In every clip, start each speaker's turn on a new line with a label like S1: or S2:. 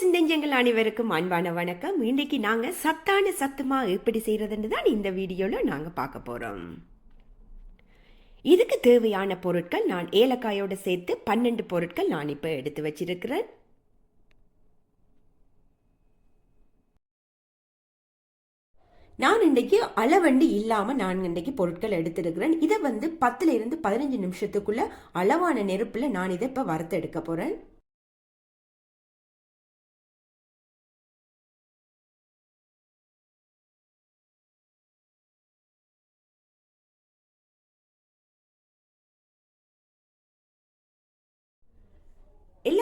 S1: சிந்தஞ்சங்கள் அனைவருக்கும் அன்பான வணக்கம். இன்றைக்கு நாங்கள் சத்தான சத்துமா எப்படி செய்கிறதுன்னு தான் இந்த வீடியோவில் நாங்கள் பார்க்க போகிறோம் இதுக்கு தேவையான பொருட்கள் நான் ஏலக்காயோடு சேர்த்து பன்னெண்டு பொருட்கள் நான் இப்போ எடுத்து வச்சிருக்கிறேன். நான் இன்றைக்கி அளவண்டி இல்லாமல் நான் இன்றைக்கி பொருட்கள் எடுத்திருக்கிறேன். இதை வந்து பத்துலேருந்து பதினஞ்சு நிமிஷத்துக்குள்ளே அளவான நெருப்பில் நான் இதை இப்போ வறுத்து எடுக்க போகிறேன்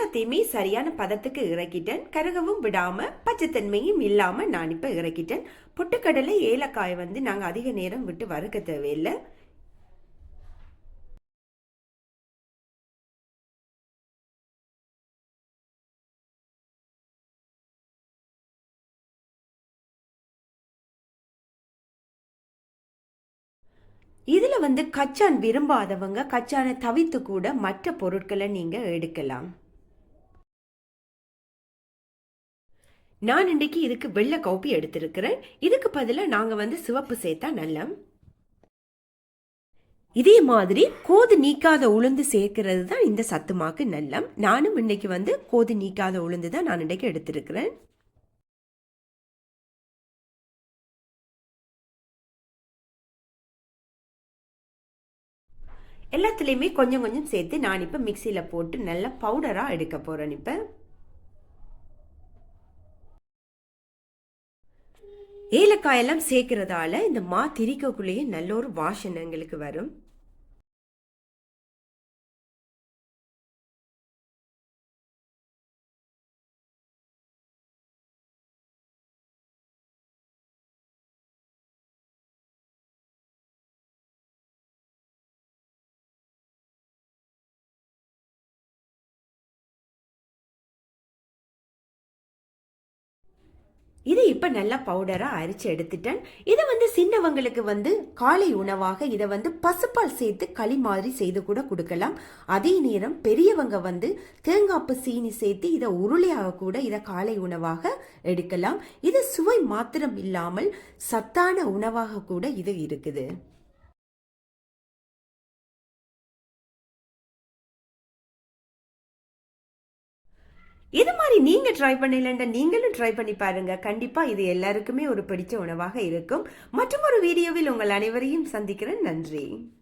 S1: எல்லாத்தையுமே சரியான பதத்துக்கு இறக்கிட்டேன். கருகவும் விடாமல் பச்சைத்தன்மையும் இல்லாமல் நான் இப்போ இறக்கிட்டேன். பொட்டுக்கடலை ஏலக்காய் வந்து நாங்கள் அதிக நேரம் விட்டு வறுக்க தேவையில்லை. இதில் வந்து கச்சான் விரும்பாதவங்க கச்சானை தவித்து கூட மற்ற பொருட்களை நீங்கள் எடுக்கலாம். நான் இன்னைக்கு இதுக்கு வெள்ளை கவுப்பி எடுத்திருக்கிறேன். இதுக்கு பதிலாக நாங்கள் வந்து சிவப்பு சேர்த்தா நல்லம். இதே மாதிரி கோது நீக்காத உளுந்து சேர்க்கிறது தான் இந்த சத்துமாக்கு நல்லம். நானும் இன்னைக்கு வந்து கோது நீக்காத உளுந்து தான் நான் இன்றைக்கு எடுத்திருக்கிறேன். எல்லாத்துலேயுமே கொஞ்சம் கொஞ்சம் சேர்த்து நான் இப்போ மிக்சியில் போட்டு நல்லா பவுடராக எடுக்க போகிறேன் இப்போ. ஏலக்காயெல்லாம் சேர்க்கறதால இந்த மா திரிக்கக்குள்ளேயே நல்ல ஒரு வாசனை எங்களுக்கு வரும். இது இப்போ நல்லா பவுடராக அரைச்சி எடுத்துட்டேன். இதை வந்து சின்னவங்களுக்கு வந்து காலை உணவாக இதை வந்து பசுப்பால் சேர்த்து களி மாதிரி செய்து கூட கொடுக்கலாம். அதே நேரம் பெரியவங்க வந்து தேங்காப்பு சீனி சேர்த்து இதை உருளையாக கூட இதை காலை உணவாக எடுக்கலாம். இது சுவை மாத்திரம் இல்லாமல் சத்தான உணவாக கூட இது இருக்குது. இது மாதிரி நீங்க ட்ரை பண்ணலன்ற நீங்களும் ட்ரை பண்ணி பாருங்க. கண்டிப்பா இது எல்லாருக்குமே ஒரு பிடிச்ச உணவாக இருக்கும். மற்றும் ஒரு வீடியோவில் உங்கள் அனைவரையும் சந்திக்கிறேன். நன்றி.